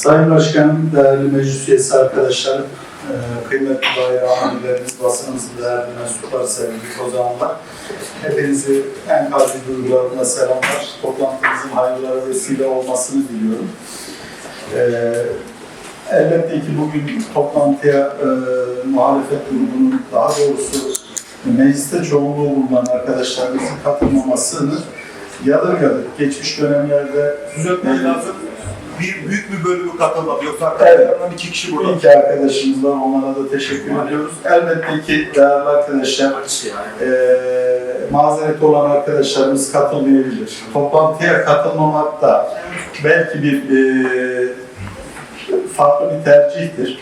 Sayın Başkanım, değerli meclis üyesi arkadaşlarım, e, kıymetli bayrağı amirlerimiz, basınımızın değerli mensupları, sevgili kozanlar. Hepinizi en kalbi duygularımla selamlar. Toplantımızın hayırlara vesile olmasını diliyorum. E, elbette ki bugün toplantıya e, muhalefet grubunun, daha doğrusu mecliste çoğunluğu bulunan arkadaşlarımızın katılmamasını yadırgadık. Geçmiş dönemlerde Düzeltmek lazım. Bir büyük bir bölümü katılmadı. Yoksa Evet. arkadaşlarından iki kişi burada. İyi ki arkadaşımız var, onlara da teşekkür ediyoruz. Elbette ki değerli arkadaşlar, eee mazeret olan arkadaşlarımız katılmayabilir. Toplantıya katılmamak da belki bir eee, farklı bir tercihtir.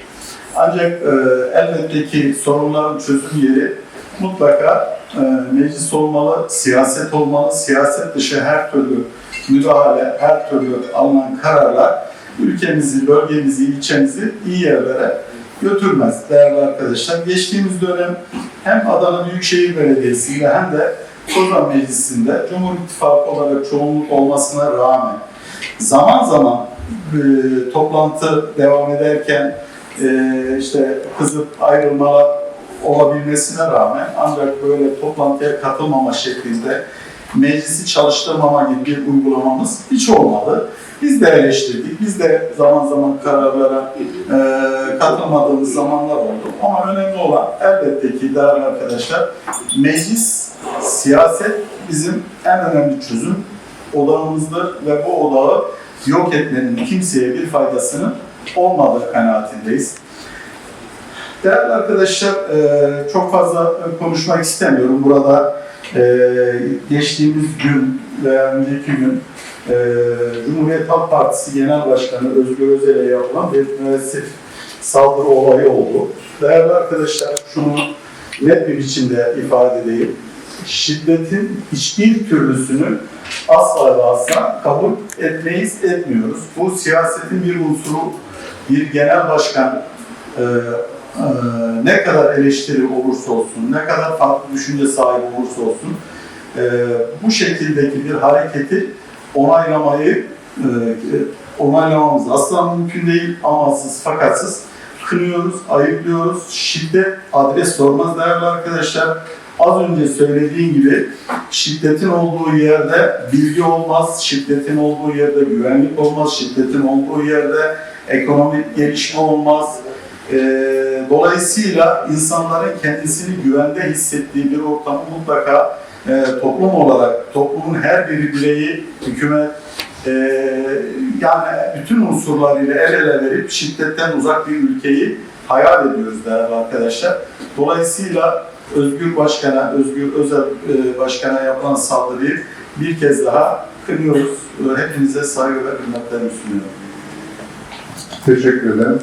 Ancak eee, elbette ki sorunların çözüm yeri mutlaka eee, meclis olmalı, siyaset olmalı. Siyaset dışı her türlü müdahale, her türlü alınan kararlar ülkemizi, bölgemizi, ilçemizi iyi yerlere götürmez değerli arkadaşlar. Geçtiğimiz dönem hem Adana Büyükşehir Belediyesi'nde hem de Kozan Meclisi'nde Cumhur İttifakı olarak çoğunluk olmasına rağmen zaman zaman e, toplantı devam ederken e, işte kızıp ayrılmalar olabilmesine rağmen ancak böyle toplantıya katılmama şeklinde meclisi çalıştırmama gibi bir uygulamamız hiç olmadı. Biz de eleştirdik, biz de zaman zaman kararlara e, katılmadığımız zamanlar oldu. Ama önemli olan elbette ki değerli arkadaşlar, meclis, siyaset bizim en önemli çözüm odağımızdır ve bu odağı yok etmenin kimseye bir faydasının olmadığı kanaatindeyiz. Değerli arkadaşlar, e, çok fazla konuşmak istemiyorum. Burada e, geçtiğimiz gün veya önceki gün e, Cumhuriyet Halk Partisi Genel Başkanı Özgür Özel'e yapılan bir müessif saldırı olayı oldu. Değerli arkadaşlar, şunu net bir biçimde ifade edeyim. Şiddetin hiçbir türlüsünü asla ve asla kabul etmeyiz, etmiyoruz. Bu siyasetin bir unsuru, bir genel başkan e, e, ne kadar eleştiri olursa olsun, ne kadar farklı düşünce sahibi olursa olsun, e, bu şekildeki bir hareketi onaylamayı e, onaylamamız asla mümkün değil. Amansız, fakatsız kınıyoruz, ayıplıyoruz. Şiddet adres sormaz değerli arkadaşlar. Az önce söylediğim gibi şiddetin olduğu yerde bilgi olmaz, şiddetin olduğu yerde güvenlik olmaz, şiddetin olduğu yerde ekonomik gelişme olmaz. Ee, dolayısıyla insanların kendisini güvende hissettiği bir ortamı mutlaka e, toplum olarak, toplumun her bir bireyi, hükümet, e, yani bütün unsurlarıyla el ele verip şiddetten uzak bir ülkeyi hayal ediyoruz değerli arkadaşlar. Dolayısıyla Özgür Başkan'a, Özgür Özel e, Başkan'a yapılan saldırıyı bir kez daha kınıyoruz. Hepinize saygı ve hürmetlerimi sunuyorum. Teşekkür ederim.